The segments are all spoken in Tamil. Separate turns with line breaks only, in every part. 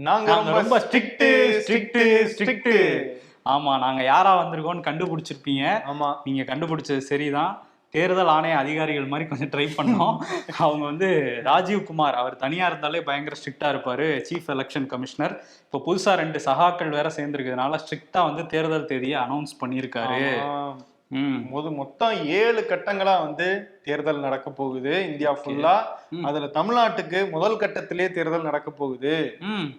நாங்க
ரொம்ப ஸ்ட்ரிக்ட் ஸ்ட்ரிக்ட் ஸ்ட்ரிக்ட் ஆமா நாங்க யாரா வந்திருக்கோம்னு கண்டுபிடிச்சிருப்பீங்க.
ஆமா.
நீங்க கண்டுபிடிச்சது சரிதான். தேர்தல் ஆணைய அதிகாரிகள் மாதிரி கொஞ்சம் ட்ரை பண்ணோம். அவங்க வந்து ராஜீவ் குமார் அவர் தனியா இருந்தாலே பயங்கர ஸ்ட்ரிக்டா இருப்பாரு சீஃப் எலெக்ஷன் கமிஷனர் இப்போ புதுசா ரெண்டு சகாக்கள் வேற சேர்ந்துருக்கிறதுனால ஸ்ட்ரிக்டா வந்து தேர்தல் தேதியை அனௌன்ஸ் பண்ணியிருக்காரு.
மொத மொத்தம் ஏழு கட்டங்களா வந்து தேர்தல் நடக்க போகுது. இந்தியா ஃபுல்லா. அதுல தமிழ்நாட்டுக்கு முதல் கட்டத்திலே தேர்தல் நடக்க போகுது.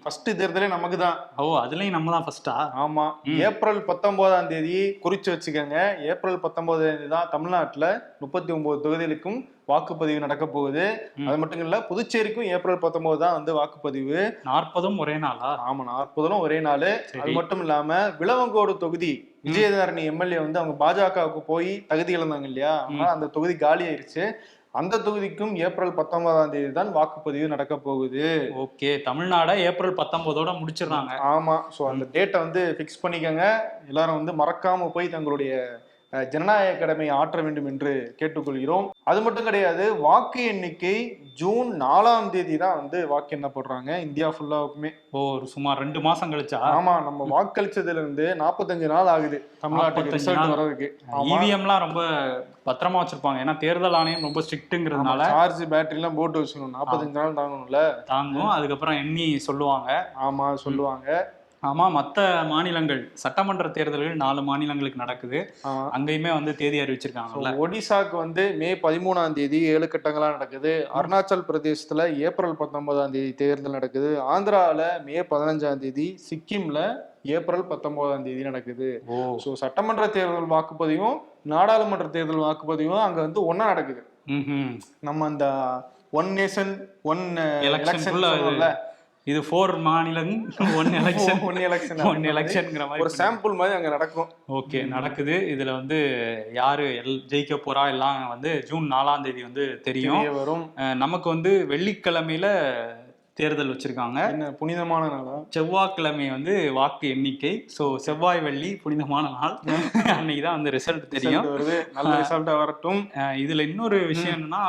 ஃபர்ஸ்ட் தேர்தலே நமக்கு தான்.
ஓ அதுலயும் நம்ம தான் ஃபர்ஸ்டா
ஆமா. ஏப்ரல் பத்தொன்பதாம் தேதி குறிச்சு வச்சுக்கோங்க. ஏப்ரல் பத்தொன்பதாம் தேதி தான் தமிழ்நாட்டுல முப்பத்தி ஒன்பது தொகுதிகளுக்கும் வாக்குப்பதிவு நடக்க போகுது. அது மட்டும் இல்ல புதுச்சேரிக்கும் ஏப்ரல் பத்தொன்பது தான் வந்து வாக்குப்பதிவு.
நாற்பதும் ஒரே நாளா?
ஆமா நாற்பதும் ஒரே நாள். அது மட்டும் இல்லாம விளவங்கோடு தொகுதி விஜயதாரணி எம்எல்ஏ வந்து அவங்க பாஜகவுக்கு போய் தகுதி இழந்தாங்க இல்லையா? அந்த தொகுதி காலி ஆயிருச்சு. அந்த தொகுதிக்கும் ஏப்ரல் பத்தொன்பதாம் தேதி தான் வாக்குப்பதிவு நடக்க போகுது.
ஓகே. தமிழ்நாட ஏப்ரல் பத்தொன்பதோட முடிச்சிடுறாங்க.
ஆமா. சோ அந்த டேட்டை வந்து ஃபிக்ஸ் பண்ணிக்கோங்க. எல்லாரும் வந்து மறக்காம போய் தங்களுடைய ஜனநாயக கடமையை ஆற்ற வேண்டும் என்று கேட்டுக்கொள்கிறோம். அது மட்டும் கிடையாது வாக்கு எண்ணிக்கை ஜூன் நாலாம் தேதி தான் வந்து வாக்கு எண்ணப்படுறாங்க இந்தியா ஃபுல்லாவுக்குமே
ஓ ஒரு சுமார் ரெண்டு மாசம் கழிச்சா?
ஆமா நம்ம வாக்களிச்சதுல இருந்து நாற்பத்தஞ்சு நாள் ஆகுது. தமிழ்நாட்டுக்கு
45
ரிசல்ட்
நாள்.
வர்றதுக்கு.
இவிஎம்லாம் ரொம்ப பத்திரமா வச்சிருப்பாங்க. ஏன்னா தேர்தல் ஆணையம் ரொம்ப ஸ்ட்ரிக்ட்டுங்கிறதுனால
சார்ஜ் பேட்டரி எல்லாம் போட்டு வச்சுக்கணும். நாற்பத்தஞ்சு நாள் தாங்கணும்ல.
தாங்கும். அதுக்கப்புறம் எண்ணி சொல்லுவாங்க.
ஆமா சொல்லுவாங்க.
ஆமா மத்த மாநிலங்கள் சட்டமன்ற தேர்தல்கள் நாலு மாநிலங்களுக்கு நடக்குது. அங்கேயுமே வந்து தேதி
So,
அறிவிச்சிருக்காங்கல்ல
ஒடிசாக்கு வந்து மே பதிமூணாம் தேதி ஏழு கட்டங்களா நடக்குது. அருணாச்சல் பிரதேசத்துல ஏப்ரல் பத்தொன்பதாம் தேதி தேர்தல் நடக்குது. ஆந்திரால மே பதினஞ்சாம் தேதி சிக்கிம்ல ஏப்ரல் பத்தொன்பதாம் தேதி நடக்குது.
ஓ.
ஸோ சட்டமன்ற தேர்தல் வாக்குப்பதிவும் நாடாளுமன்ற தேர்தல் வாக்குப்பதிவும் அங்க வந்து ஒண்ணா நடக்குது. நம்ம அந்த ஒன் நேஷன் ஒன் எலெக்ஷன்
இது ஃபோர் மாநிலம் one election
one election
one எலெக்ஷன்ங்கிற
ஒரு
மாதிரி.
சாம்பிள் மாதிரி அங்க நடக்கும்.
ஓகே நடக்குது. இதுல வந்து யாரு எல் ஜெயிக்க போறா எல்லாம் வந்து ஜூன் நாலாம் தேதி வந்து தெரியும்.
தெரிய வரும்.
நமக்கு வந்து வெள்ளிக்கிழமையில தேர்தல் வச்சிருக்காங்க.
என்ன புனிதமான நாளா?
செவ்வாய்க்கிழமை வந்து வாக்கு எண்ணிக்கை. ஸோ செவ்வாய் வெள்ளி புனிதமான நாள். அன்னைக்கு தான் வந்து ரிசல்ட் தெரியும்.
நல்ல ரிசல்ட்டா வரட்டும்.
இதுல இன்னொரு விஷயம் என்னன்னா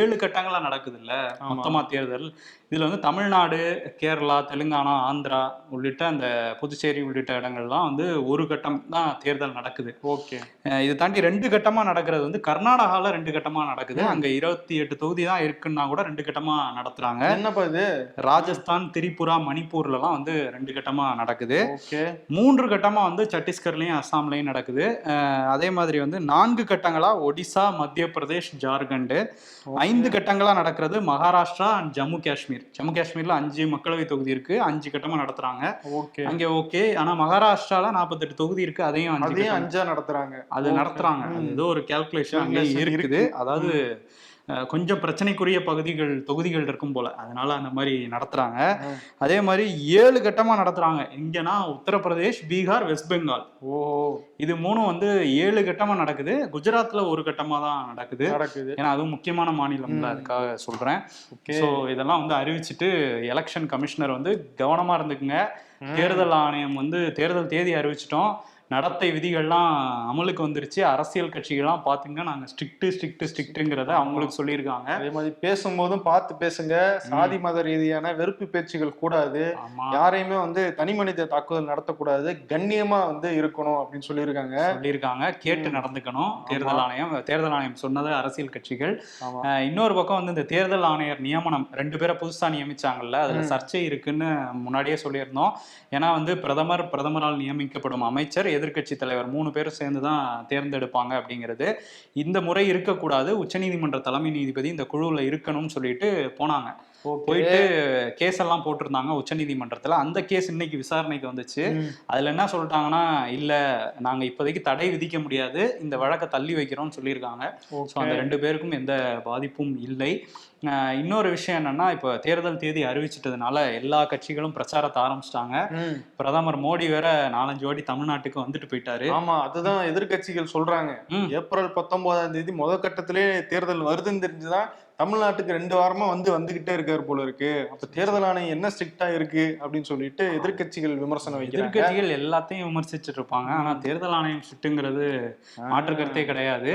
ஏழு கட்டங்களா நடக்குது இல்ல
ஆமா.
மொத்தமா தேர்தல். இதுல வந்து தமிழ்நாடு கேரளா தெலுங்கானா ஆந்திரா உள்ளிட்ட அந்த புதுச்சேரி உள்ளிட்ட இடங்கள்லாம் வந்து ஒரு கட்டம் தான் தேர்தல் நடக்குது.
ஓகே.
இதை தாண்டி ரெண்டு கட்டமா நடக்கிறது வந்து கர்நாடகால ரெண்டு கட்டமா நடக்குது. அங்க இருபத்தி எட்டு தொகுதி தான் இருக்குன்னா கூட ரெண்டு கட்டமா நடத்துறாங்க.
என்னப்பா இது?
ராஜஸ்தான் திரிபுரா மணிப்பூர்லலாம் வந்து ரெண்டு கட்டமா நடக்குது.
ஓகே.
மூன்று கட்டமா வந்து சத்தீஸ்கர்லயும் அஸ்ஸாம்லயும் நடக்குது. அதே மாதிரி வந்து நான்கு கட்டங்களா ஒடிசா மத்திய பிரதேஷ் ஜார்க்கண்ட் ஐந்து கட்டங்களா நடக்கிறது மகாராஷ்டிரா அண்ட் ஜம்மு காஷ்மீர். ஜம்மு காஷ்மீர்ல அஞ்சு மக்களவை தொகுதி இருக்கு அஞ்சு கட்டமா நடத்துறாங்க
ஓகே
அங்க ஓகே ஆனா மகாராஷ்டிரால நாற்பத்தெட்டு தொகுதி இருக்கு அதையும் அஞ்சு
அதையும். அஞ்சா நடத்துறாங்க
அது. நடத்துறாங்க. ஏதோ ஒரு கேல்குலேஷன் இருக்குது
இருக்கு.
அதாவது கொஞ்சம் பிரச்சனைக்குரிய பகுதிகள் தொகுதிகள் இருக்கும் போல. அதனால அந்த மாதிரி நடத்துறாங்க. அதே மாதிரி ஏழு கட்டமா நடத்துறாங்க. இங்கன்னா உத்தரப்பிரதேஷ் பீகார் வெஸ்ட் பெங்கால்.
ஓ.
இது மூணும் வந்து ஏழு கட்டமா நடக்குது. குஜராத்ல ஒரு கட்டமா தான் நடக்குது.
நடக்குது.
ஏன்னா அதுவும் முக்கியமான மாநிலம்ல
ம்.
அதுக்காக சொல்றேன். ஸோ இதெல்லாம் வந்து அறிவிச்சிட்டு எலெக்ஷன் கமிஷனர் வந்து கவனமா இருந்துக்குங்க. தேர்தல் ஆணையம் வந்து தேர்தல் தேதி அறிவிச்சிட்டோம். நடத்தை விதிகள்லாம் அமலுக்கு வந்துருச்சு. அரசியல் கட்சிகள்லாம் பாத்துங்க நாங்க ஸ்ட்ரிக்ட் ஸ்ட்ரிக்ட் ஸ்ட்ரிக்ட்டுங்கிறத அவங்களுக்கு சொல்லியிருக்காங்க.
அதே மாதிரி பேசும்போதும் பார்த்து பேசுங்க. சாதி மத ரீதியான வெறுப்பு பேச்சுகள் கூடாது. யாரையுமே வந்து தனி மனித தாக்குதல் நடத்தக்கூடாது. கண்ணியமா வந்து இருக்கணும் அப்படின்னு சொல்லியிருக்காங்க.
சொல்லியிருக்காங்க. கேட்டு. நடந்துக்கணும். தேர்தல் ஆணையம் தேர்தல் ஆணையம் சொன்னது அரசியல் கட்சிகள். இன்னொரு பக்கம் வந்து இந்த தேர்தல் ஆணையர் நியமனம் ரெண்டு பேரை புதுசா நியமிச்சாங்கல்ல அதுல. சர்ச்சை இருக்குன்னு முன்னாடியே சொல்லியிருந்தோம். ஏன்னா வந்து பிரதமர் பிரதமரால் நியமிக்கப்படும் அமைச்சர் எதிர்க்கட்சி தலைவர் மூணு பேரும் சேர்ந்து தான் தேர்ந்தெடுப்பாங்க அப்படிங்கிறது. இந்த முறை இருக்கக்கூடாது. உச்சநீதிமன்ற தலைமை நீதிபதி இந்த குழுவில் இருக்கணும்னு சொல்லிட்டு போனாங்க. போயிட்டு கேஸ் எல்லாம் போட்டிருந்தாங்க உச்சநீதிமன்றத்துல. அந்த கேஸ் இன்னைக்கு விசாரணைக்கு வந்துச்சு. அதுல என்ன சொல்லிட்டாங்கன்னா இல்ல நாங்க இப்போதைக்கு தடை விதிக்க முடியாது. இந்த வழக்கை தள்ளி வைக்கிறோம்னு சொல்லியிருக்காங்க. ஸோ அந்த ரெண்டு பேருக்கும் எந்த பாதிப்பும் இல்லை. இன்னொரு விஷயம் என்னன்னா இப்போ தேர்தல் தேதி அறிவிச்சிட்டதுனால எல்லா கட்சிகளும் பிரச்சாரத்தை ஆரம்பிச்சிட்டாங்க. பிரதமர் மோடி வேற நாலஞ்சு வாட்டி தமிழ்நாட்டுக்கு வந்துட்டு போயிட்டாரு.
ஆமா அதுதான் எதிர்க்கட்சிகள் சொல்றாங்க. ஏப்ரல் பத்தொன்பதாம் தேதி முத கட்டத்திலே தேர்தல் வருதுன்னு தெரிஞ்சுதான் தமிழ்நாட்டுக்கு ரெண்டு வாரமா வந்து வந்துகிட்டே இருக்காரு போல இருக்கு. அப்ப தேர்தல் ஆணையம் என்ன ஸ்ட்ரிக்டா இருக்கு அப்படின்னு சொல்லிட்டு எதிர்க்கட்சிகள் விமர்சனம் வைக்கிறாங்க.
எதிர்க்கட்சிகள் எல்லாத்தையும் விமர்சிச்சுட்டு இருப்பாங்க. ஆனா தேர்தல் ஆணையம் சுட்டுங்கிறது மாற்று கருத்தே கிடையாது.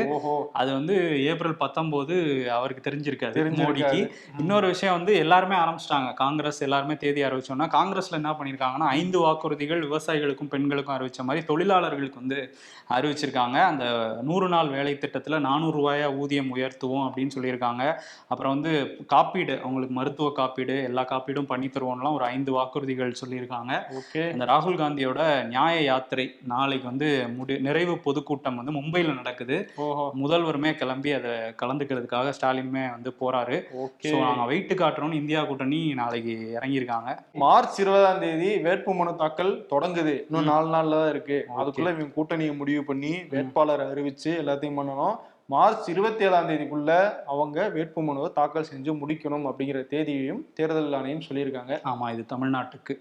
அது வந்து ஏப்ரல் பத்தொன்பது அவருக்கு தெரிஞ்சிருக்காது. மோடிக்கு. இன்னொரு விஷயம் வந்து எல்லாருமே ஆரம்பிச்சிட்டாங்க. காங்கிரஸ் எல்லாருமே தேதி அறிவிச்சோம்னா காங்கிரஸ்ல என்ன பண்ணிருக்காங்கன்னா ஐந்து வாக்குறுதிகள் விவசாயிகளுக்கும் பெண்களுக்கும் அறிவிச்ச மாதிரி தொழிலாளர்களுக்கு வந்து அறிவிச்சிருக்காங்க. அந்த நூறு நாள் வேலை திட்டத்துல நானூறு ரூபாயா ஊதியம் உயர்த்துவோம் அப்படின்னு சொல்லியிருக்காங்க. அப்புறம் வந்து காப்பீடு அவங்களுக்கு மருத்துவ காப்பீடு எல்லா காப்பீடும் பண்ணி தருவோம்லாம் ஒரு ஐந்து வாக்குறுதிகள் சொல்லியிருக்காங்க.
ஓகே.
இந்த ராகுல் காந்தியோட நியாய யாத்திரை நாளைக்கு வந்து முடி நிறைவு பொதுக்கூட்டம் வந்து மும்பையில் நடக்குது.
ஓஹோ.
முதல்வருமே கிளம்பி அதை கலந்துக்கிறதுக்காக ஸ்டாலினுமே வந்து போறாரு.
ஓகே.
ஸோ நாங்கள் வெயிட்டு காட்டுறோம்னு இந்தியா கூட்டணி நாளைக்கு இறங்கியிருக்காங்க.
மார்ச் இருபதாம் தேதி வேட்புமனு தாக்கல் தொடங்குது. இன்னும் நாலு நாள்ல தான் இருக்கு. அதுக்குள்ள இவங்க கூட்டணியை முடிவு பண்ணி வேட்பாளர் அறிவிச்சு எல்லாத்தையும் பண்ணணும். மார்ச் இருபத்தி ஏழாம் தேதிக்குள்ள அவங்க வேட்புமனுவை தாக்கல் செஞ்சு முடிக்கணும் அப்படிங்கிற தேதியையும் தேர்தல் ஆணையம் சொல்லியிருக்காங்க.
ஆமா இது தமிழ்நாட்டுக்கு.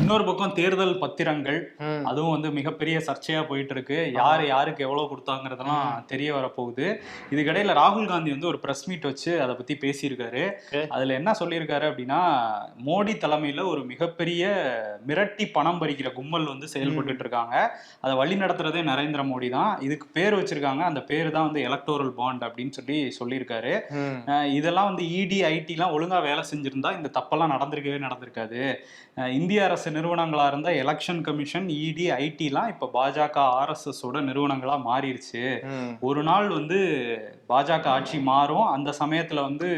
இன்னொரு பக்கம் தேர்தல் பத்திரங்கள். அதுவும் வந்து மிகப்பெரிய சர்ச்சையா போயிட்டு இருக்கு யார் யாருக்கு எவ்வளவு கொடுத்தாங்கிறதெல்லாம் தெரிய வரப்போகுது. இதுக்கிடையில ராகுல் காந்தி வந்து ஒரு பிரஸ் மீட் வச்சு அதை பத்தி பேசியிருக்காரு. அதுல என்ன சொல்லியிருக்காரு அப்படின்னா மோடி தலைமையில ஒரு மிகப்பெரிய மிரட்டி பணம் பறிக்கிற கும்பல் வந்து செயல்பட்டுட்டு இருக்காங்க. அதை வழி நடத்துறதே நரேந்திர மோடி தான். இதுக்கு பேர் வச்சிருக்காங்க. அந்த பேர் தான் வந்து எலக்டோரல் பாண்ட் அப்படின்னு சொல்லி சொல்லியிருக்காரு. இதெல்லாம் வந்து E இடி ஐடிலாம் ஒழுங்கா வேலை செஞ்சிருந்தா இந்த தப்பெல்லாம் நடந்திருக்கவே நடந்திருக்காது. இந்திய அரசு நிறுவனங்களா இருந்த எலெக்ஷன் கமிஷன் E இடி ஐடிலாம் இப்ப பாஜக ஆர்எஸ்எஸ் ஓட நிறுவனங்களா மாறிடுச்சு. ஒரு நாள் வந்து பாஜக ஆட்சி மாறும். அந்த சமயத்துல வந்து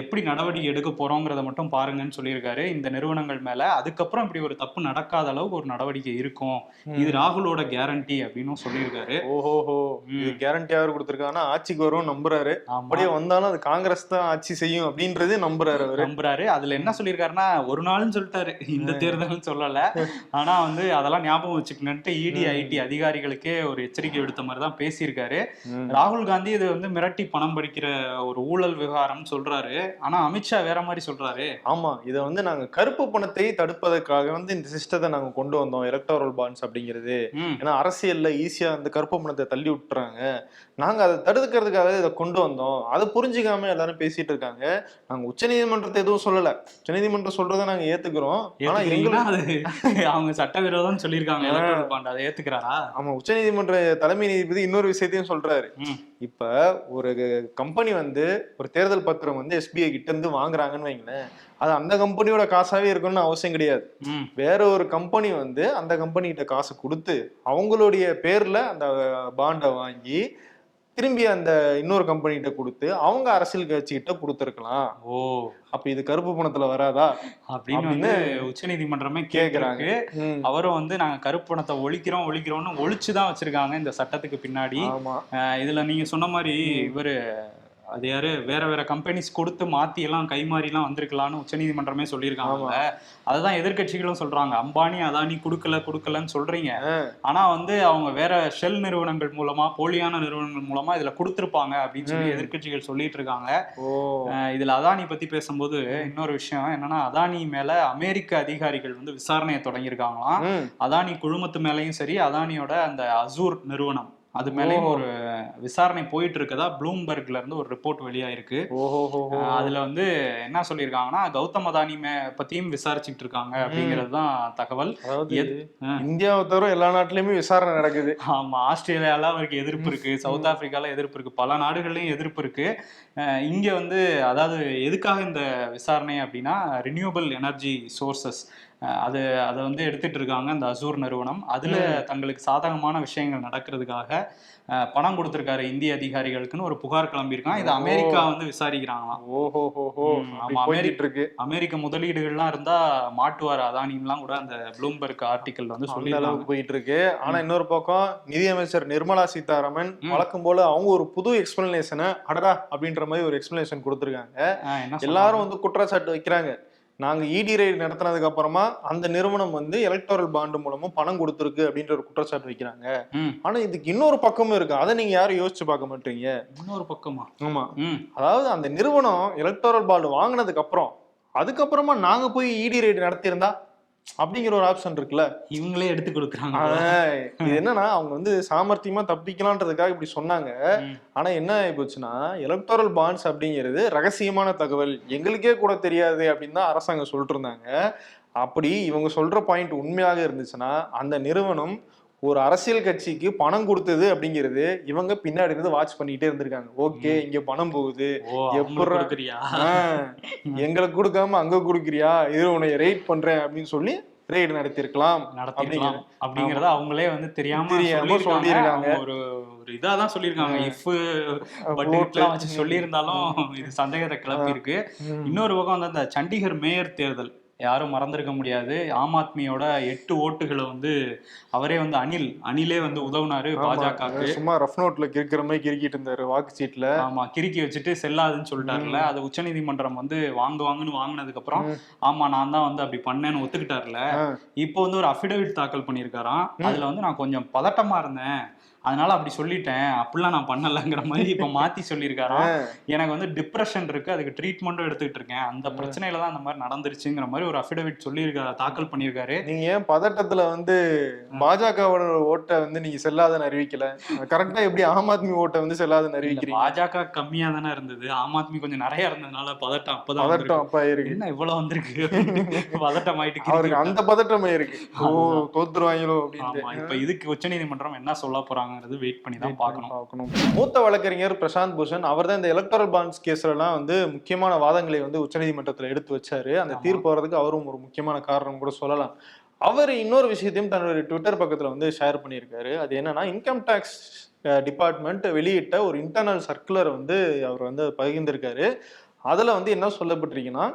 எப்படி நடவடிக்கை எடுக்க போறோங்கிறத மட்டும் பாருங்கன்னு சொல்லியிருக்காரு. இந்த நிறுவனங்கள் மேல. அதுக்கப்புறம் இப்படி ஒரு தப்பு நடக்காத அளவுக்கு ஒரு நடவடிக்கை இருக்கும். இது ராகுலோட கேரண்டி அப்படின்னு சொல்லியிருக்காரு.
ஓஹோஹோ. இது கேரண்டி யார் கொடுத்திருக்காங்கன்னா ஆட்சிக்கு வரும் நம்புறாரு. அப்படியே வந்தாலும் அது காங்கிரஸ் தான் ஆட்சி செய்யும் அப்படின்றது நம்புறாரு அவரு.
நம்புறாரு. அதுல என்ன சொல்லியிருக்காருன்னா ஒரு நாள்னு சொல்லிட்டாரு. இந்த தேர்தல்னு சொல்லல. ஆனா வந்து அதெல்லாம் ஞாபகம் வச்சுக்கணுன்ட்டு இடி ஐடி அதிகாரிகளுக்கே ஒரு எச்சரிக்கை விடுத்த மாதிரி தான் பேசியிருக்காரு. ராகுல் காந்தி இது வந்து மிரட்டி பணம் பறிக்கிற ஒரு ஊழல் விவகாரம்னு சொல்றாரு. ஆனா அமித்ஷா வேற மாதிரி சொல்றாரு.
ஆமா இதை வந்து நாங்க கருப்பு பணத்தை தடுப்பதற்காக வந்து இந்த சிஸ்டத்தை நாங்க கொண்டு வந்தோம். எலக்டோரல் பாண்ட்ஸ் அப்படிங்கிறது. ஏன்னா அரசியல்ல ஈஸியா அந்த கருப்பு பணத்தை தள்ளி விட்டுறாங்க. நாங்க அதை தடுக்கிறதுக்காக இதை கொண்டு வந்தோம். அதை புரிஞ்சுக்காம எல்லாரும் பேசிட்டு இருக்காங்க. நாங்க உச்சநீதிமன்றத்தை எதுவும் சொல்லல. உச்சநீதிமன்றம் சொல்றதை நாங்க ஏத்துக்கிறோம். ஆனா எங்களுக்கு
அது அவங்க சட்டவிரோதம்னு சொல்லியிருக்காங்க. எலக்ட்ரல் பாண்ட் அதை ஏத்துக்கிறாரா?
ஆமா உச்சநீதிமன்ற தலைமை நீதிபதி இன்னொரு விஷயத்தையும் சொல்றாரு. இப்ப ஒரு கம்பெனி வந்து ஒரு தேர்தல் பத்திரம் வந்து எஸ்பிஐ கிட்ட இருந்து வாங்குறாங்கன்னு வைங்களேன் அது அந்த கம்பெனியோட காசாவே இருக்கணும்னு அவசியம் கிடையாது. வேற ஒரு கம்பெனி வந்து அந்த கம்பெனி கிட்ட காசு கொடுத்து அவங்களுடைய பேர்ல அந்த பாண்டை வாங்கி திரும்பி அந்த இன்னொரு கம்பெனி கிட்ட கொடுத்து அவங்க அரசியல் கட்சி கிட்ட கொடுத்துருக்கலாம்.
ஓ.
அப்ப இது கருப்பு பணத்துல வராதா?
அப்படின்னு வந்து உச்சநீதிமன்றமே
கேக்குறாங்க.
கேக்குறாங்க. அவரும் வந்து நாங்க கருப்பு பணத்தை ஒழிக்கிறோம் ஒழிக்கிறோம்னு ஒழிச்சு தான் வச்சிருக்காங்க இந்த சட்டத்துக்கு பின்னாடி. இதுல நீங்க சொன்ன மாதிரி இவரு அது யாரு? வேற வேற கம்பெனிஸ் கொடுத்து மாத்தி எல்லாம் கைமாறி எல்லாம் வந்திருக்கலாம்னு உச்சநீதிமன்றமே சொல்லியிருக்காங்க அதுதான் எதிர்க்கட்சிகளும் சொல்றாங்க. அம்பானி அதானி கொடுக்கல கொடுக்கலன்னு சொல்றீங்க. ஆனா வந்து அவங்க வேற ஷெல் நிறுவனங்கள் மூலமா போலியான நிறுவனங்கள் மூலமா இதுல கொடுத்திருப்பாங்க அப்படின்னு சொல்லி
ம்.
எதிர்க்கட்சிகள் சொல்லிட்டு இருக்காங்க இதுல அதானி பத்தி பேசும்போது இன்னொரு விஷயம் என்னன்னா அதானி மேல அமெரிக்க அதிகாரிகள் வந்து விசாரணையை தொடங்கியிருக்காங்களாம். அதானி குழுமத்து மேலயும் சரி அதானியோட அந்த அசூர் நிறுவனம். அது மேலயும். ஒரு விசாரணை போயிட்டு இருக்கதா ப்ளூம்பர்க்ல இருந்து ஒரு ரிப்போர்ட் வெளியாயிருக்கு. அதுல வந்து என்ன சொல்லியிருக்காங்கன்னா கௌதம் அதானி பத்தியும் விசாரிச்சுட்டு இருக்காங்க அப்படிங்கிறது தான் தகவல்.
இந்தியாவை தவிர எல்லா நாட்டிலயுமே விசாரணை நடக்குது.
ஆமா ஆஸ்திரேலியால அவருக்கு எதிர்ப்பு இருக்கு. சவுத் ஆப்பிரிக்கால எதிர்ப்பு இருக்கு. பல நாடுகள்லயும் எதிர்ப்பு இருக்கு. இங்க வந்து அதாவது எதுக்காக இந்த விசாரணை அப்படின்னா ரினியூவபிள் எனர்ஜி சோர்சஸ் அது அதை வந்து எடுத்துட்டு இருக்காங்க அந்த அசூர் நிறுவனம். அதுல தங்களுக்கு சாதகமான விஷயங்கள் நடக்கிறதுக்காக பணம் கொடுத்திருக்காரு இந்திய அதிகாரிகளுக்குன்னு ஒரு புகார் கிளம்பியிருக்கான். இது. அமெரிக்கா வந்து விசாரிக்கிறாங்களாம். ஆமா,
போய்கிட்டு இருக்கு.
அமெரிக்க முதலீடுகள்லாம் இருந்தா மாட்டுவார் அதானின்லாம் கூட அந்த ப்ளூம்பர்க் ஆர்டிக்கல் வந்து
அளவுக்கு போயிட்டு இருக்கு. ஆனா இன்னொரு பக்கம் நிதியமைச்சர் நிர்மலா சீதாராமன். வழக்கம் போல அவங்க ஒரு புது எக்ஸ்பிளனேஷனை அடடா அப்படின்ற மாதிரி ஒரு எக்ஸ்பிளனேஷன் கொடுத்திருக்காங்க. எல்லாரும் வந்து குற்றச்சாட்டு வைக்கிறாங்க. நாங்க இடி ரைடு நடத்தினதுக்கு அப்புறமா அந்த நிறுவனம் வந்து எலக்டோரல் பாண்டு மூலமா பணம் கொடுத்துருக்கு அப்படின்ற ஒரு குற்றச்சாட்டு வைக்கிறாங்க. ஆனா இதுக்கு இன்னொரு பக்கமும் இருக்கு. அதை நீங்க யாரும் யோசிச்சு பார்க்க மாட்டீங்க?
இன்னொரு பக்கமா?
ஆமா. அதாவது அந்த நிறுவனம் எலக்டோரல் பாண்டு வாங்கினதுக்கு அப்புறம் அதுக்கப்புறமா நாங்க போய் இடி ரைடு நடத்தியிருந்தா அப்படிங்கிற ஒரு ஆப்ஷன் இருக்குல்ல?
இவங்களே எடுத்து கொடுக்குறாங்க.
இது என்னன்னா அவங்க வந்து சாமர்த்தியமா தப்பிக்கலான்றதுக்காக இப்படி சொன்னாங்க. ஆனா என்ன ஆகி போச்சுன்னா எலக்டோரல் பாண்ட்ஸ் அப்படிங்கிறது ரகசியமான தகவல். எங்களுக்கே கூட தெரியாது அப்படின்னு தான் அரசாங்கம் சொல்லிட்டு இருந்தாங்க. அப்படி இவங்க சொல்ற பாயிண்ட் உண்மையாக இருந்துச்சுன்னா அந்த நிறுவனம் ஒரு அரசியல் கட்சிக்கு பணம் கொடுத்தது அப்படிங்கிறது இவங்க பின்னாடி இருந்து வாட்ச் பண்ணிட்டே இருந்திருக்காங்க. ஓகே இங்க பணம் போகுது. ஆஹ், எங்களுக்கு கொடுக்காம அங்க கொடுக்குறியா? இது உன்னை ரைட் பண்றேன் அப்படின்னு சொல்லி ரெய்டு நடத்திருக்கலாம்
நடத்திருக்கலாம் அப்படிங்கறத அவங்களே வந்து தெரியாம
தெரியாம
சொல்லியிருக்காங்க. ஒரு ஒரு இதாதான் சொல்லியிருக்காங்க. If but
vote.
எல்லாம் வச்சு சொல்லியிருந்தாலும் இது சந்தேகத்தை கிளப்பி இருக்கு. இன்னொரு பக்கம் வந்து அந்த சண்டிகர் மேயர் தேர்தல். யாரும் மறந்திருக்க முடியாது. ஆம் ஆத்மியோட எட்டு ஓட்டுகளை வந்து அவரே வந்து அனில் அனிலே வந்து உதவுனாரு பாஜகவுக்கு.
சும்மா ரஃப் நோட்ல கிறுக்கிற மாதிரி கிறுக்கிட்டு இருந்தாரு வாக்கு சீட்ல.
ஆமா கிறுக்கி வச்சுட்டு செல்லாதுன்னு சொல்லிட்டாருல அது உச்சநீதிமன்றம் வந்து வாங்குவாங்கன்னு வாங்குனதுக்கு அப்புறம். ஆமா நான் தான் வந்து அப்படி பண்ணேன்னு ஒத்துக்கிட்டாருல. இப்போ வந்து ஒரு அஃபிடவிட் தாக்கல் பண்ணியிருக்காராம். அதுல வந்து நான் கொஞ்சம் பதட்டமா இருந்தேன். அதனால அப்படி சொல்லிட்டேன். அப்படிலாம் நான் பண்ணலங்கிற மாதிரி இப்ப மாத்தி சொல்லியிருக்காராம் எனக்கு வந்து டிப்ரெஷன் இருக்கு. அதுக்கு ட்ரீட்மெண்ட்டும் எடுத்துக்கிட்டு இருக்கேன். அந்த பிரச்சனையில தான் அந்த மாதிரி நடந்துருச்சுங்கிற மாதிரி ஒரு அஃபிடவிட் சொல்லியிருக்காரு தாக்கல் பண்ணியிருக்காரு.
நீங்க ஏன் பதட்டத்துல வந்து பாஜகவோட ஓட்டை வந்து நீங்க செல்லாதன்னு அறிவிக்கல? கரெக்டா எப்படி ஆம் ஆத்மி ஓட்டை வந்து செல்லாதன்னு அறிவிக்கிறீங்க?
பாஜக கம்மியா தானே இருந்தது. ஆம் ஆத்மி கொஞ்சம் நிறைய இருந்ததுனால பதட்டம் அப்பதான்
பதட்டம். அப்பா இருக்கு
என்ன இவ்வளவு வந்திருக்கு? பதட்டம் ஆயிட்டு
அவருக்கு அந்த பதட்டமே இருக்கு. ஓ தோத்துருவாங்களோ அப்படின்ட்டு.
ஆமா இப்ப இதுக்கு உச்சநீதிமன்றம் என்ன சொல்ல போறாங்கிறது வெயிட் பண்ணி தான் பார்க்கணும்.
பார்க்கணும். மூத்த வழக்கறிஞர் பிரசாந்த் பூஷன் அவர் தான் இந்த எலக்டரல் பாண்ட்ஸ் கேஸ்ல எல்லாம் வந்து முக்கியமான வாதங்களை வந்து உச்சநீதிமன்றத்துல எடுத்து வச்சாரு. அந்த. தீர்ப்பு வர்றதுக்கு அவரும் ஒரு முக்கியமான காரணம் கூட சொல்லலாம். அவர் இன்னொரு விஷயத்தையும் தன்னுடைய ட்விட்டர் பக்கத்துல வந்து ஷேர் பண்ணியிருக்காரு. அது என்னன்னா இன்கம் டேக்ஸ் டிபார்ட்மெண்ட் வெளியிட்ட ஒரு இன்டர்னல் சர்க்குலர் வந்து அவர் வந்து பகிர்ந்திருக்காரு. அதுல வந்து என்ன சொல்லப்பட்டிருக்குன்னா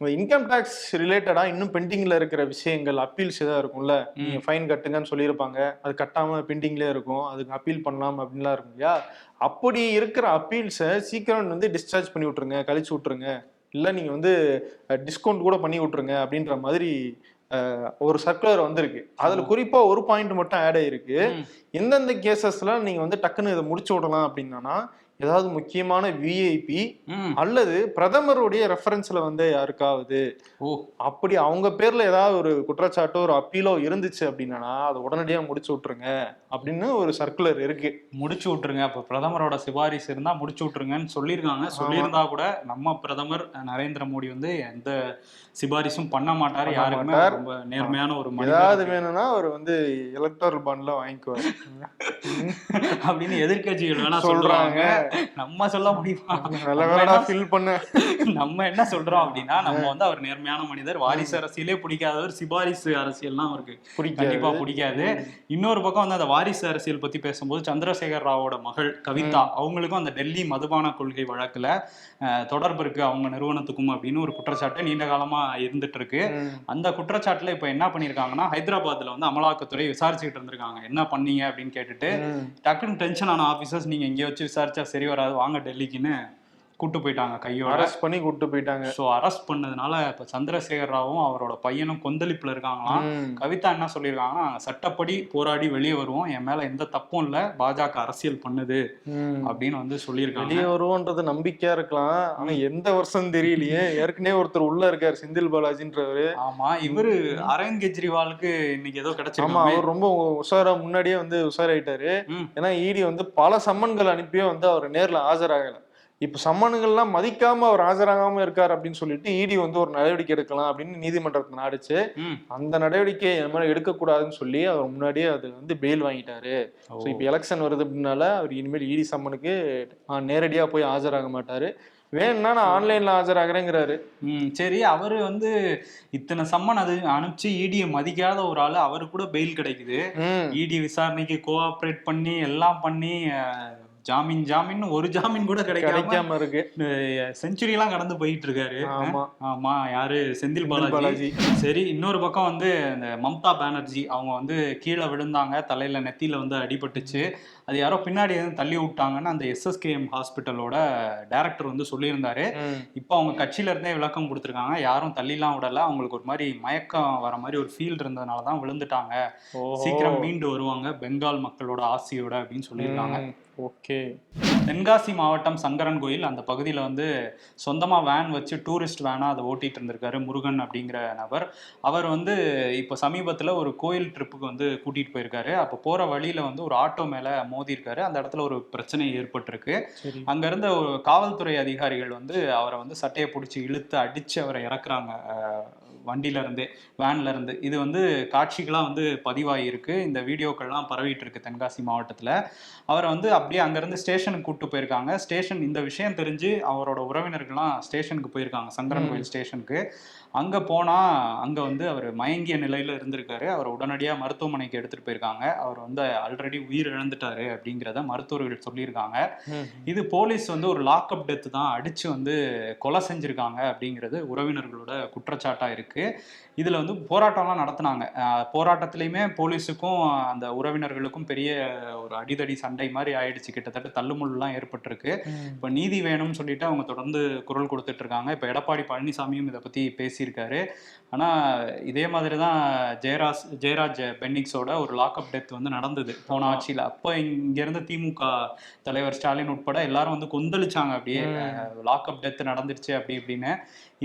இன்கம் டேக்ஸ் ரிலேட்டடா இன்னும் பெண்டிங்ல இருக்கிற விஷயங்கள் அப்பீல்ஸ் ஏதாவது இருக்கும்ல நீங்க ஃபைன் கட்டுங்கன்னு சொல்லியிருப்பாங்க. அது கட்டாம பெண்டிங்லேயே இருக்கும். அதுக்கு அப்பீல் பண்ணலாம் அப்படின்லாம் இருக்கும் இல்லையா? அப்படி இருக்கிற அப்பீல்ஸை சீக்கிரம் வந்து டிஸ்சார்ஜ் பண்ணி விட்டுருங்க கழிச்சு விட்டுருங்க. இல்லை நீங்கள் வந்து டிஸ்கவுண்ட் கூட பண்ணி விட்டுருங்க அப்படின்ற மாதிரி ஒரு சர்க்குலர் வந்திருக்கு. அதில் குறிப்பாக ஒரு பாயிண்ட் மட்டும் ஆட் ஆயிருக்கு.
ம்.
எந்தெந்த கேசஸ்லாம் நீங்கள் வந்து டக்குன்னு இதை முடிச்சு விடலாம் அப்படின்னா ஏதாவது முக்கியமான விஐபி. அல்லது பிரதமருடைய ரெஃபரன்ஸ்ல வந்து யாருக்காவது
ஓ.
அப்படி அவங்க பேர்ல ஏதாவது ஒரு குற்றச்சாட்டோ ஒரு அப்பீலோ இருந்துச்சு அப்படின்னா அதை உடனடியா முடிச்சு விட்டுருங்க அப்படின்னு ஒரு சர்க்குலர் இருக்கு.
முடிச்சு விட்டுருங்க. அப்ப பிரதமரோட சிபாரிசு இருந்தா முடிச்சு விட்டுருங்கன்னு சொல்லியிருக்காங்க. சொல்லியிருந்தா கூட நம்ம பிரதமர் நரேந்திர மோடி வந்து எந்த சிபாரிசும் பண்ண மாட்டாரு.
மாட்டார்.
ரொம்ப நேர்மையான ஒரு
ஏதாவது வேணும்னா அவர் வந்து எலக்டோரல் பாண்ட்ல வாங்கிக்குவார்.
அப்படின்னு எதிர்க்கட்சிகள் வேணா
சொல்றாங்க.
நம்ம சொல்ல முடியுமா? நம்ம என்ன-
ஃபில் பண்ண.
நம்ம என்ன சொல்றோம் அப்படின்னா நம்ம வந்து அவர் நேர்மையான மனிதர் வாரிசு அரசியலே பிடிக்காதவர் சிபாரிசு அரசியல்லாம் அவருக்கு கண்டிப்பா
பிடிக்காது.
இன்னொரு பக்கம் வந்து அந்த வாரிசு அரசியல் பத்தி பேசும்போது சந்திரசேகர் ராவோட மகள் கவிதா அவங்களுக்கும் அந்த டெல்லி மதுபான கொள்கை வழக்குல தொடர்பு இருக்கு அவங்க நிறுவனத்துக்கும் அப்படின்னு ஒரு குற்றச்சாட்டு நீண்ட காலமா இருந்துட்டு இருக்கு. அந்த குற்றச்சாட்டுல இப்ப என்ன பண்ணிருக்காங்கன்னா ஹைதராபாத்ல வந்து அமலாக்கத்துறை விசாரிச்சுக்கிட்டு இருந்திருக்காங்க. என்ன பண்ணீங்க அப்படின்னு கேட்டுட்டு. டக்குன்னு டென்ஷன் ஆன ஆபீசர்ஸ் நீங்க இங்க வச்சு விசாரிச்சா சரி வராது வாங்க டெல்லிக்குன்னு கூட்டு போயிட்டாங்க கையோட.
அரெஸ்ட் பண்ணி கூட்டு போயிட்டாங்க.
ஸோ அரெஸ்ட் பண்ணதுனால இப்ப சந்திரசேகர் ராவும் அவரோட பையனும் கொந்தளிப்புல இருக்காங்களாம். கவிதா என்ன சொல்லியிருக்காங்கன்னா நாங்க சட்டப்படி போராடி வெளியே வருவோம். என் மேல எந்த தப்பும் இல்ல. பாஜக அரசியல் பண்ணுது. அப்படின்னு வந்து சொல்லியிருக்காங்க.
வெளியே வருவோன்றது நம்பிக்கையா இருக்கலாம். ஆனா எந்த வருஷம் தெரியலையே. ஏற்கனவே ஒருத்தர் உள்ள இருக்காரு செந்தில் பாலாஜின்றவரு.
ஆமா இவரு அரவிந்த் கெஜ்ரிவாலுக்கு இன்னைக்கு ஏதோ
ஆமா
கிடைச்சிருக்காங்க
அவர் ரொம்ப உஷாரா முன்னாடியே வந்து உஷாராயிட்டாரு. ஏன்னா இடி வந்து பல சம்மன்கள் அனுப்பியும் வந்து அவர் நேர்ல ஆஜராகல. இப்ப சம்மன்கள்லாம் மதிக்காம அவர் ஆஜராகாம இருக்காரு அப்படின்னு சொல்லிட்டு இடி வந்து ஒரு நடவடிக்கை எடுக்கலாம் அப்படின்னு நீதிமன்றத்தை நாடிச்சு. அந்த நடவடிக்கை என் மேல எடுக்கக்கூடாதுன்னு சொல்லி அவர் முன்னாடியே அது வந்து பெயில் வாங்கிட்டாரு. ஸோ இப்போ எலெக்ஷன் வருது அப்படின்னால அவர் இனிமேல் இடி சம்மனுக்கு ஆ, நேரடியா போய் ஆஜராக மாட்டாரு. வேணும்னா நான் ஆன்லைன்ல ஆஜராகிறேங்கிறாரு.
ம் சரி அவரு வந்து இத்தனை சம்மன் அது அனுப்பிச்சு இடியை மதிக்காத ஒரு ஆளு அவரு கூட பெயில் கிடைக்குது. இடி விசாரணைக்கு கோஆப்ரேட் பண்ணி எல்லாம் பண்ணி ஜாமீன் ஜாமீன் ஒரு ஜாமீன் கூட கிடைக்காம
இருக்கு.
செஞ்சுரி எல்லாம் கடந்து போயிட்டு இருக்காரு
ஆமா.
ஆமா யாரு? செந்தில் பாலாஜி.
பாலாஜி.
சரி இன்னொரு பக்கம் வந்து இந்த மம்தா பானர்ஜி அவங்க வந்து கீழே விழுந்தாங்க தலையில நெத்தியில வந்து அடிபட்டுச்சு. அது யாரோ பின்னாடி இருந்து தள்ளி விட்டாங்கன்னு அந்த எஸ்எஸ்கேஎம் ஹாஸ்பிட்டலோட டைரக்டர் வந்து சொல்லியிருந்தாரு. இப்போ அவங்க கட்சியில இருந்தே விளக்கம் கொடுத்துருக்காங்க. யாரும் தள்ளிலாம் விடல. அவங்களுக்கு ஒரு மாதிரி மயக்கம் வர மாதிரி ஒரு ஃபீல் இருந்ததுனால தான் விழுந்துட்டாங்க. சீக்கிரம் மீண்டு வருவாங்க பெங்கால் மக்களோட ஆசையோட அப்படின்னு சொல்லியிருக்காங்க.
ஓகே.
தென்காசி மாவட்டம் சங்கரன் கோயில். அந்த பகுதியில் வந்து சொந்தமாக வேன் வச்சு டூரிஸ்ட் வேனாக அதை ஓட்டிட்டு இருந்திருக்காரு முருகன் அப்படிங்கிற நபர். அவர் வந்து இப்போ சமீபத்தில் ஒரு கோயில் ட்ரிப்புக்கு வந்து கூட்டிகிட்டு போயிருக்காரு. அப்போ போகிற வழியில் வந்து ஒரு ஆட்டோ மேலே மோதியிருக்காரு அந்த இடத்துல ஒரு பிரச்சனை ஏற்பட்டிருக்கு.
சரி.
அங்க இருந்த ஒரு காவல்துறை அதிகாரிகள் வந்து அவரை வந்து சட்டையை பிடிச்சி இழுத்து அடிச்சு அவரை இறக்குறாங்க. இருந்து வேன்ல இருந்து இது வந்து காட்சிகளாக வந்து பதிவாகியிருக்கு. இந்த வீடியோக்கள்லாம் பரவிட்டு இருக்கு தென்காசி மாவட்டத்தில். அவரை வந்து அப்படியே அங்கேருந்து ஸ்டேஷனுக்கு கூப்பிட்டு போயிருக்காங்க. ஸ்டேஷன் இந்த விஷயம் தெரிஞ்சு அவரோட உறவினர்கள்லாம் ஸ்டேஷனுக்கு போயிருக்காங்க. சங்கரன் கோயில் ஸ்டேஷனுக்கு. அங்கே போனால் அங்கே வந்து அவர் மயங்கிய நிலையில் இருந்திருக்காரு. அவர் உடனடியாக மருத்துவமனைக்கு எடுத்துகிட்டு போயிருக்காங்க. அவர் வந்து ஆல்ரெடி உயிர் இழந்துட்டாரு அப்படிங்கிறத மருத்துவர்கள் சொல்லியிருக்காங்க. இது போலீஸ் வந்து ஒரு லாக்அப் டெத் தான் அடிச்சு வந்து கொலை செஞ்சிருக்காங்க அப்படிங்கிறது உறவினர்களோட குற்றச்சாட்டா இருக்கு. இதுல வந்து போராட்டம்லாம் நடத்தினாங்க. போராட்டத்திலையுமே போலீஸுக்கும் அந்த உறவினர்களுக்கும் பெரிய ஒரு அடிதடி சண்டை மாதிரி ஆயிடுச்சு. கிட்டத்தட்ட தள்ளுமுள்ளுலாம் ஏற்பட்டிருக்கு. இப்போ நீதி வேணும்னு சொல்லிட்டு அவங்க தொடர்ந்து குரல் கொடுத்துட்டு இருக்காங்க இப்போ எடப்பாடி பழனிசாமியும் இதை பத்தி பேசியிருக்காரு. ஆனா இதே மாதிரி தான் ஜெயராஜ் ஜெயராஜ் பென்னிக்ஸோட ஒரு லாக்அப் டெத் வந்து நடந்தது போன ஆட்சியில. அப்போ இங்க இருந்த திமுக தலைவர் ஸ்டாலின் உட்பட எல்லாரும் வந்து கொந்தளிச்சாங்க அப்படியே. லாக்அப் டெத் நடந்துருச்சு அப்படி இப்படின்னு.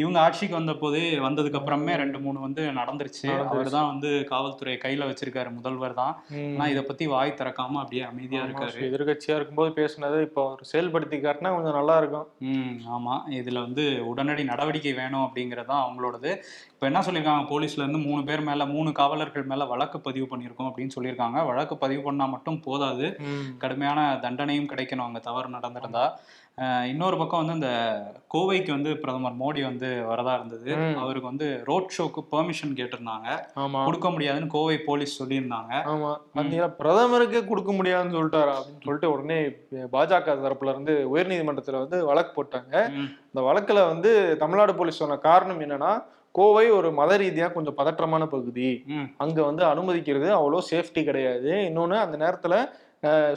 இவங்க ஆட்சிக்கு வந்த போது வந்ததுக்கு அப்புறமே ரெண்டு மூணு வந்து நடந்துருச்சு. அவர் தான் வந்து காவல்துறை கையில வச்சிருக்காரு முதல்வர் தான். ஆனா இதை பத்தி வாய் திறக்காம அப்படியே அமைதியா
ஆமா,
இருக்காரு.
எதிர்க்கட்சியா இருக்கும்போது பேசுனது இப்போ அவர் செயல்படுத்தி காட்டினா கொஞ்சம் நல்லா இருக்கும்.
ம் ஆமாம் இதில் வந்து உடனடி நடவடிக்கை வேணும் அப்படிங்கிறது தான் அவங்களோடது. இப்போ என்ன சொல்லியிருக்காங்க போலீஸ்ல இருந்து மூணு பேர் மேலே மூணு காவலர்கள் மேலே வழக்கு பதிவு பண்ணியிருக்கோம் அப்படின்னு சொல்லியிருக்காங்க வழக்கு பதிவு பண்ணால் மட்டும் போதாது. கடுமையான தண்டனையும் கிடைக்கணும். அங்கே தவறு நடந்திருந்தா. இன்னொரு பக்கம் வந்து இந்த கோவைக்கு வந்து பிரதமர் மோடி வந்து வரதா இருந்தது. அவருக்கு வந்து ரோட் ஷோக்கு பெர்மிஷன் கேட்டிருந்தாங்க. கொடுக்க முடியாதுன்னு கோவை போலீஸ் சொல்லியிருந்தாங்க.
ஆமா. பாத்தீங்கன்னா பிரதமருக்கே கொடுக்க முடியாதுன்னு சொல்லிட்டாரா? அப்படின்னு சொல்லிட்டு உடனே பாஜக தரப்புல இருந்து உயர்நீதிமன்றத்துல வந்து வழக்கு போட்டாங்க. இந்த வழக்குல வந்து தமிழ்நாடு போலீஸ் சொன்ன காரணம் என்னன்னா கோவை ஒரு மத ரீதியா கொஞ்சம் பதற்றமான பகுதி. அங்க வந்து அனுமதிக்கிறது அவ்வளோ சேஃப்டி கிடையாது. இன்னொன்னு அந்த நேரத்துல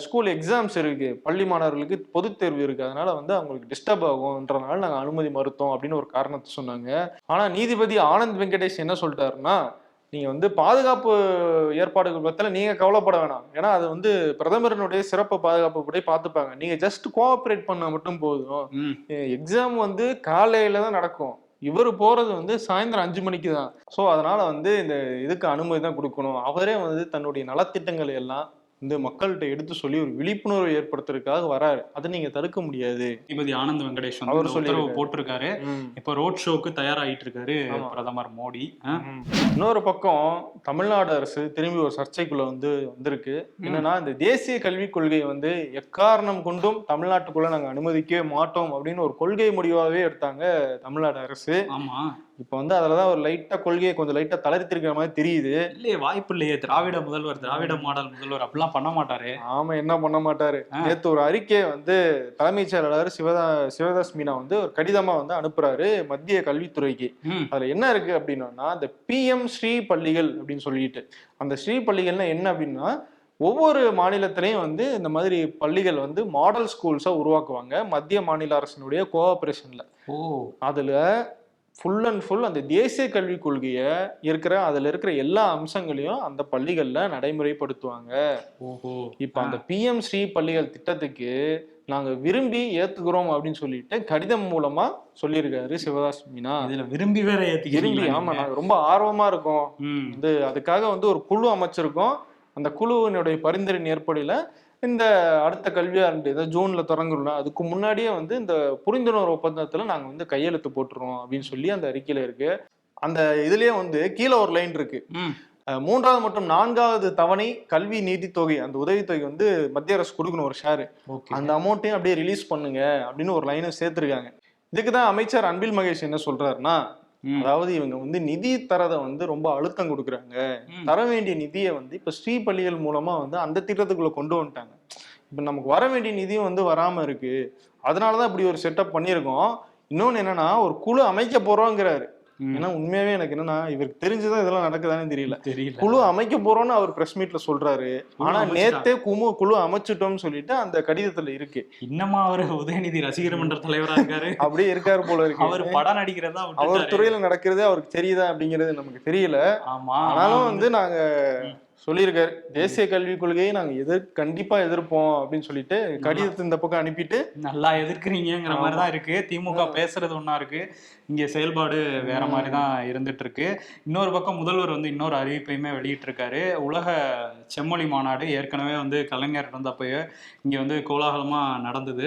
ஸ்கூல் எக்ஸாம்ஸ் இருக்கு. பள்ளி மாணவர்களுக்கு பொதுத் தேர்வு இருக்கு. அதனால வந்து அவங்களுக்கு டிஸ்டர்ப் ஆகும்ன்றனால நாங்க அனுமதி மறுத்தோம் அப்படின்னு ஒரு காரணத்தை சொன்னாங்க. ஆனா நீதிபதி ஆனந்த் வெங்கடேஷ் என்ன சொல்லிட்டாருன்னா நீங்க வந்து பாதுகாப்பு ஏற்பாடுகள் பத்தில நீங்க கவலைப்பட வேணாம். ஏன்னா அது வந்து பிரதமரனுடைய சிறப்பு பாதுகாப்பு படி பார்த்துப்பாங்க நீங்க ஜஸ்ட் கோஆபரேட் பண்ணா மட்டும் போதும். எக்ஸாம் வந்து காலையில தான் நடக்கும். இவர் போறது வந்து சாயந்தரம் அஞ்சு மணிக்கு தான் ஸோ அதனால வந்து இந்த இதுக்கு அனுமதி தான் கொடுக்கணும். அவரே வந்து தன்னுடைய நலத்திட்டங்கள் எல்லாம் வந்து மக்கள்கிட்ட எடுத்து சொல்லி ஒரு விழிப்புணர்வு ஏற்படுத்துறதுக்காக வராரு. அதை நீங்க தடுக்க முடியாது.
நீதிபதி ஆனந்த் வெங்கடேஷ்
அவர்
இந்த
சொல்லியிருக்காரு.
போட்டிருக்காரு. இப்போ ரோட் ஷோக்கு தயாராகிட்டு இருக்காரு. பிரதமர் மோடி.
இன்னொரு பக்கம் தமிழ்நாடு அரசு திரும்பி ஒரு சர்ச்சைக்குள்ள வந்து வந்திருக்கு. என்னன்னா இந்த தேசிய கல்விக் கொள்கையை வந்து எக்காரணம் கொண்டும் தமிழ்நாட்டுக்குள்ள நாங்க அனுமதிக்கவே மாட்டோம் அப்படின்னு ஒரு கொள்கை முடிவாவே எடுத்தாங்க தமிழ்நாடு அரசு.
ஆமா.
இப்ப வந்து அதுலதான் ஒரு லைட்டா கொள்கையை கொஞ்சம் லைட்டா தளர்த்திருக்கிற மாதிரி தெரியுது.
இல்லையே வாய்ப்பு இல்லையே. திராவிட முதல்வர் திராவிட மாடல் முதல்வர் அப்படிலாம் பண்ண மாட்டாரு.
ஆமா என்ன பண்ண மாட்டாரு. நேத்து ஒரு அறிக்கையை வந்து தலைமைச் செயலாளர் சிவதா சிவதாஸ் மீனா வந்து ஒரு கடிதமா வந்து அனுப்புறாரு மத்திய கல்வித்துறைக்கு. அதுல என்ன இருக்கு அப்படின்னா இந்த பிஎம் ஸ்ரீ பள்ளிகள் அப்படின்னு சொல்லிட்டு. அந்த ஸ்ரீ பள்ளிகள்னா என்ன அப்படின்னா ஒவ்வொரு மாநிலத்திலையும் வந்து இந்த மாதிரி பள்ளிகள் வந்து மாடல் ஸ்கூல்ஸா உருவாக்குவாங்க மத்திய மாநில அரசினுடைய கோஆபரேஷன்ல
ஓ.
அதுல ஃபுல் அண்ட் ஃபுல் அந்த தேசிய கல்விக் கொள்கையை இருக்கிற அதுல இருக்கிற எல்லா அம்சங்களையும் அந்த பள்ளிகள்ல நடைமுறைப்படுத்துவாங்க.
ஓஹோ.
இப்ப அந்த பிஎம் ஸ்ரீ பள்ளிகள் திட்டத்துக்கு நாங்க விரும்பி ஏத்துக்கிறோம் அப்படின்னு சொல்லிட்டு கடிதம் மூலமா சொல்லியிருக்காரு சிவதாஸ் மீனா.
இதுல விரும்பி வேற
விரும்பி
ஏத்திக்கிறீங்களா
ஆமா
நீங்க?
நாங்க ரொம்ப ஆர்வமா இருக்கோம். வந்து அதுக்காக வந்து ஒரு குழு அமைச்சிருக்கோம். அந்த குழுவினுடைய பரிந்துரையின் ஏற்படையில இந்த அடுத்த கல்வியாண்டு இதை ஜூன்ல தொடங்குறோம் அதுக்கு முன்னாடியே வந்து இந்த புரிந்துணர்வு ஒப்பந்தத்துல நாங்க வந்து கையெழுத்து போட்டுருவோம் அப்படின்னு சொல்லி அந்த அறிக்கையில இருக்கு. அந்த இதுலயே வந்து கீழே ஒரு லைன் இருக்கு. மூன்றாவது மற்றும் நான்காவது தவணை கல்வி நீதித்தொகை அந்த உதவித்தொகை வந்து மத்திய அரசு கொடுக்கணும் ஒரு ஷேர் அந்த அமௌண்ட்டையும் அப்படியே ரிலீஸ் பண்ணுங்க அப்படின்னு ஒரு லைனை சேர்த்திருக்காங்க. இதுக்கு தான் அமைச்சர் அன்பில் மகேஷ் என்ன சொல்றாருன்னா அதாவது இவங்க வந்து நிதி தரதை வந்து ரொம்ப அழுத்தம் கொடுக்குறாங்க. தர வேண்டிய நிதியை வந்து இப்ப ஸ்ரீ பள்ளிகள் மூலமா வந்து அந்த திட்டத்துக்குள்ள கொண்டு வந்துட்டாங்க. இப்ப நமக்கு வர வேண்டிய நிதியும் வந்து வராம இருக்கு. அதனாலதான் இப்படி ஒரு செட்டப் பண்ணியிருக்கோம். இன்னொன்னு என்னன்னா ஒரு குழு அமைக்க போறோங்கிறாரு. ஏன்னா உண்மையாவே எனக்கு என்னன்னா இவருக்கு தெரிஞ்சுதான் இதெல்லாம் நடக்குதானே தெரியல.
தெரியல.
குழு அமைக்க போறோம்னு அவர் பிரஸ் மீட்ல சொல்றாரு. ஆனா. நேத்தே குழு குழு அமைச்சிட்டோம்னு சொல்லிட்டு அந்த கடிதத்துல இருக்கு.
இன்னமா அவரு உதயநிதி ரசிகர் மன்ற தலைவரா இருக்காரு.
அப்படியே இருக்காரு போல இருக்கு.
அவர் படம் நடிக்கிறதா
அவர் துறையில நடக்கிறது அவருக்கு தெரியுதா அப்படிங்கிறது நமக்கு தெரியல.
ஆமா.
ஆனாலும் வந்து நாங்க சொல்லியிருக்காரு. தேசிய கல்விக் கொள்கையை நாங்க எதிர் கண்டிப்பா எதிர்ப்போம் அப்படின்னு சொல்லிட்டு கடிதத்தை இந்த பக்கம் அனுப்பிட்டு
நல்லா எதிர்க்கிறீங்கிற மாதிரி தான் இருக்கு. திமுக பேசுறது ஒண்ணா இருக்கு. இங்க செயல்பாடு வேற மாதிரி தான் இருந்துட்டு இருக்கு. இன்னொரு பக்கம் முதல்வர் வந்து இன்னொரு அறிவிப்பையுமே வெளியிட்டிருக்காரு. உலக செம்மொழி மாநாடு ஏற்கனவே வந்து கலைஞர் இருந்தப்பயே இங்க வந்து கோலாகலமா நடந்தது.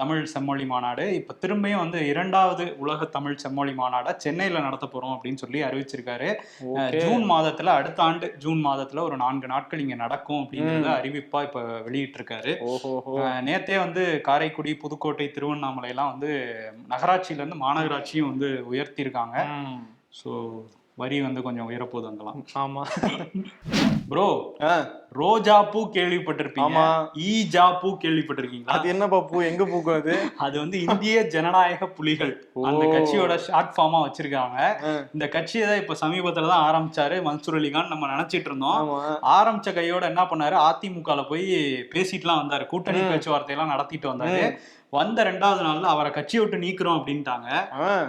தமிழ் செம்மொழி மாநாடு. இப்ப திரும்பியும் வந்து இரண்டாவது உலக தமிழ் செம்மொழி மாநாடை சென்னையில நடத்த போறோம் அப்படின்னு சொல்லி அறிவிச்சிருக்காரு. ஜூன் மாதத்துல அடுத்த ஆண்டு ஜூன் மாதத்துல ஒரு நான்கு நாட்கள் இங்க நடக்கும் அப்படிங்கறத அறிவிப்பா இப்ப வெளியிட்டிருக்காரு. நேத்தே வந்து காரைக்குடி புதுக்கோட்டை திருவண்ணாமலை எல்லாம் வந்து நகராட்சியில இருந்து மாநகராட்சியும் வந்து உயர்த்தியிருக்காங்க. ஸோ வரி வந்து கொஞ்சம் உயரப்போகுது அங்கெல்லாம்.
ஆமா.
ப்ரோ ரோஜா பூ கேள்விப்பட்டிருப்பீங்க.
ஆமா.
ஈஜா பூ கேள்விப்பட்டிருக்கீங்களா?
அது என்னப்பா பூ எங்க பூக்கும் அது?
அது வந்து இந்திய ஜனநாயக புலிகள். அந்த. கட்சியோட ஷார்ட் ஃபார்மா வச்சிருக்காங்க. இந்த கட்சியை தான் இப்ப சமீபத்துல தான் ஆரம்பிச்சாரு மன்சூர் அலிகான் நம்ம நினைச்சிட்டு இருந்தோம். ஆரம்பிச்ச கையோட என்ன பண்ணாரு? அதிமுகல போய் பேசிட்டுலாம் வந்தாரு. கூட்டணி பேச்சுவார்த்தை எல்லாம் நடத்திட்டு வந்தாரு. வந்த ரெண்டாவது நாள்ல அவரை கட்சியை விட்டு நீக்குறோம் அப்படின்ட்டாங்க.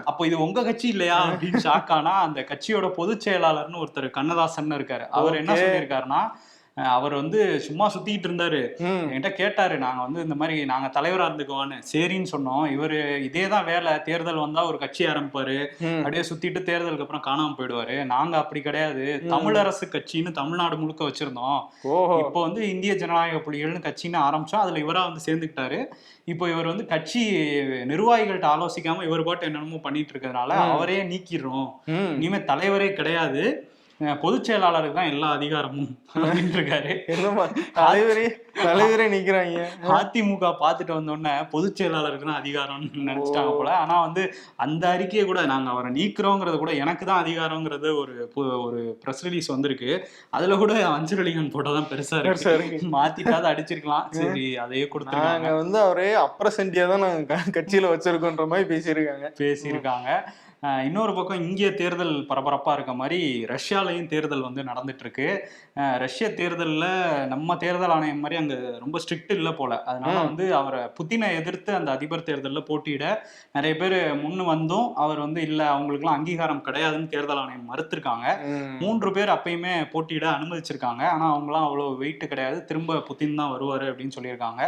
அப்போ இது உங்க கட்சி இல்லையா அப்படின்னு ஷாக் ஆனா அந்த கட்சியோட பொதுச் செயலாளர்னு ஒருத்தர் கண்ணதாசன் இருக்காரு. அவர் என்ன. சொல்லியிருக்காருன்னா அவர் வந்து சும்மா சுத்திட்டு இருந்தாரு. என்கிட்ட கேட்டாரு நாங்க வந்து இந்த மாதிரி நாங்க தலைவரா இருந்துக்குவோன்னு. சரின்னு சொன்னோம். இவரு இதே தான் வேலை. தேர்தல் வந்தா ஒரு கட்சி ஆரம்பிப்பாரு. அப்படியே சுத்திட்டு தேர்தலுக்கு அப்புறம் காணாம போயிடுவாரு. நாங்க அப்படி கிடையாது. தமிழரசு கட்சின்னு தமிழ்நாடு முழுக்க வச்சிருந்தோம். இப்போ வந்து இந்திய ஜனநாயக புலிகள்னு கட்சின்னு ஆரம்பிச்சோம். அதுல இவரா வந்து சேர்ந்துக்கிட்டாரு. இப்போ இவர் வந்து கட்சி நிர்வாகிகள்ட்ட ஆலோசிக்காம இவர் பாட்டு என்னென்னமோ பண்ணிட்டு இருக்கிறதுனால அவரே நீக்கிடுறோம். இனிமே தலைவரே கிடையாது. பொதுச் செயலாளருக்கு தான் எல்லா அதிகாரமும் இருக்காரு
தலைவரே தலைவரே நிக்கிறாங்க.
அதிமுக பார்த்துட்டு வந்தோடனே பொதுச் செயலாளருக்கு தான் அதிகாரம்னு நினைச்சிட்டாங்க போல. ஆனா வந்து அந்த அறிக்கையை கூட நாங்க அவரை நீக்கிறோங்கிறது கூட எனக்கு தான் அதிகாரங்கிறது ஒரு ஒரு ப்ரெஸ் ரிலீஸ் வந்திருக்கு. அதுல கூட அஞ்சல் அலிகான் போட்டோ தான் பெருசா இருக்கு. மாத்திட்டாவது அடிச்சிருக்கலாம். சரி அதையே கொடுத்துருக்காங்க.
நாங்க வந்து அவரே அப்ரசென்டியா தான் நாங்க கட்சியில வச்சிருக்கோன்ற மாதிரி பேசியிருக்காங்க.
பேசியிருக்காங்க. இன்னொரு பக்கம் இந்திய தேர்தல் பரபரப்பா இருக்க மாதிரி ரஷ்யாலையும் தேர்தல் வந்து நடந்துட்டு இருக்கு அஹ் ரஷ்ய தேர்தல்ல நம்ம தேர்தல் ஆணையம் மாதிரி அங்க ரொம்ப ஸ்ட்ரிக்ட் இல்ல போல. அதனால. வந்து அவரை புத்தினை எதிர்த்து அந்த அதிபர் தேர்தல்ல போட்டியிட நிறைய பேர் முன்னு வந்தும் அவர் வந்து இல்ல அவங்களுக்குலாம் அங்கீகாரம் கிடையாதுன்னு தேர்தல் ஆணையம் மறுத்திருக்காங்க. மூன்று பேர் அப்பயுமே போட்டியிட அனுமதிச்சிருக்காங்க. ஆனா அவங்களாம் அவ்வளோ வெயிட் கிடையாது. திரும்ப புத்தின் தான் வருவாரு அப்படின்னு சொல்லியிருக்காங்க.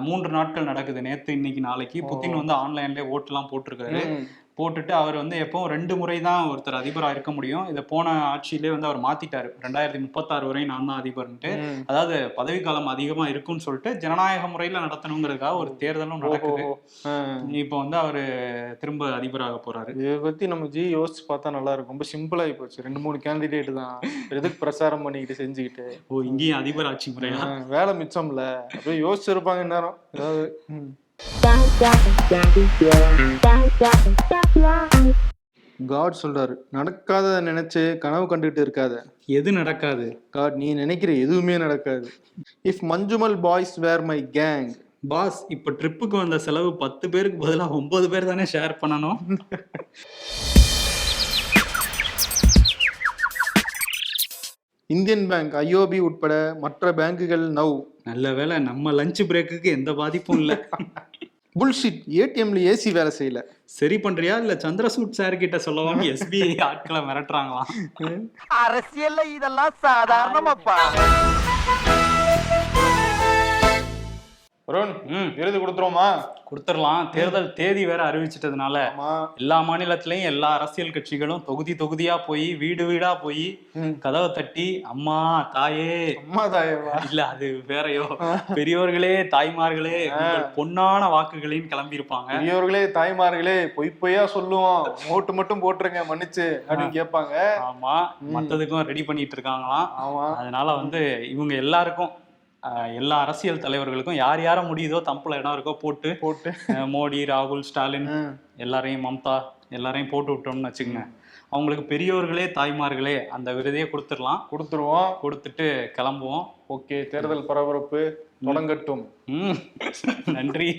மூன்று நாட்கள் நடக்குது நேத்து இன்னைக்கு நாளைக்கு. புத்தின் வந்து ஆன்லைன்லயே ஓட்டுலாம் போட்டிருக்காரு. போட்டுட்டு அவர் வந்து எப்பவும் ரெண்டு முறை தான் ஒருத்தர் அதிபரா இருக்க முடியும். இதை போன ஆட்சியிலே வந்து அவர் மாத்திட்டாரு. ரெண்டாயிரத்தி முப்பத்தாறு வரை நான் தான் அதிபர்ன்ட்டு. அதாவது பதவிக்காலம் அதிகமா இருக்கும்னு சொல்லிட்டு ஜனநாயக முறையில நடத்தணுங்கிறதுக்காக ஒரு தேர்தலும் நடக்குது. இப்போ வந்து அவரு திரும்ப அதிபராக போறாரு.
இதை பத்தி நம்ம ஜி யோசிச்சு பார்த்தா நல்லா இருக்கும். ரொம்ப சிம்பிள் ஆகி போச்சு. ரெண்டு மூணு கேண்டிடேட் தான். எதுக்கு பிரச்சாரம் பண்ணிக்கிட்டு செஞ்சுக்கிட்டு.
ஓ இங்கேயும் அதிபர் ஆட்சி முறையா?
வேலை மிச்சம்ல. அப்படியே யோசிச்சிருப்பாங்க நேரம் ஏதாவது. காட் சொல்றாரு நடக்காததை நினைச்சு கனவு கண்டுகிட்டு இருக்காத.
எது நடக்காது?
காட் நீ நினைக்கிற எதுவுமே நடக்காது. If Manjummel boys where my gang
boss இப்ப ட்ரிப்புக்கு வந்த செலவு பத்து பேருக்கு பதிலா ஒன்பது பேர் தானே ஷேர் பண்ணணும்?
இந்தியன் பேங்க் ஐஓபி உட்பட மற்ற பேங்குகள் நவ்.
நல்ல வேளை நம்ம லஞ்ச் பிரேக்குக்கு எந்த பாதிப்பும் இல்ல.
புல்ஷிட் ஏடிஎம்ல ஏசி வேலை செய்யல.
சரி பண்றியா? இல்ல சந்திரசூட் சார் கிட்ட சொல்லவும் எஸ்பிஐ ஆட்களை மிரட்டுறாங்களாம்
அரசியல்ல இதெல்லாம் சாதாரணமாப்பா.
வருண் விருது கொடுத்துருவோமா?
கொடுத்துடலாம். தேர்தல் தேதி வேற அறிவிச்சிட்டதுனால எல்லா மாநிலத்திலயும் எல்லா அரசியல் கட்சிகளும் தொகுதி தொகுதியா போய் வீடு வீடா போய். கதவை தட்டி அம்மா தாயே.
அம்மா தாயவா
இல்ல அது வேறயோ. பெரியோர்களே தாய்மார்களே பொன்னான வாக்குகளையும் கிளம்பியிருப்பாங்க.
பெரியவர்களே தாய்மார்களே பொய் பொய்யா சொல்லுவோம். ஓட்டு மட்டும் போட்டுருங்க மன்னிச்சு அப்படின்னு கேட்பாங்க.
ஆமா. மத்ததுக்கும் ரெடி பண்ணிட்டு இருக்காங்களாம்.
ஆமா.
அதனால வந்து இவங்க எல்லாருக்கும் எல்லா அரசியல் தலைவர்களுக்கும் யார் யார முடியுதோ தம்புல இடம் இருக்கோ போட்டு
போட்டு.
மோடி ராகுல் ஸ்டாலின். எல்லாரையும் மம்தா எல்லாரையும் போட்டு விட்டோம்னு வச்சுக்கோங்க. அவங்களுக்கு பெரியோர்களே தாய்மார்களே அந்த விருதையே கொடுத்துடலாம்.
கொடுத்துருவோம்.
கொடுத்துட்டு கிளம்புவோம்.
ஓகே தேர்தல் பரபரப்பு தொடங்கட்டும்.
நன்றி.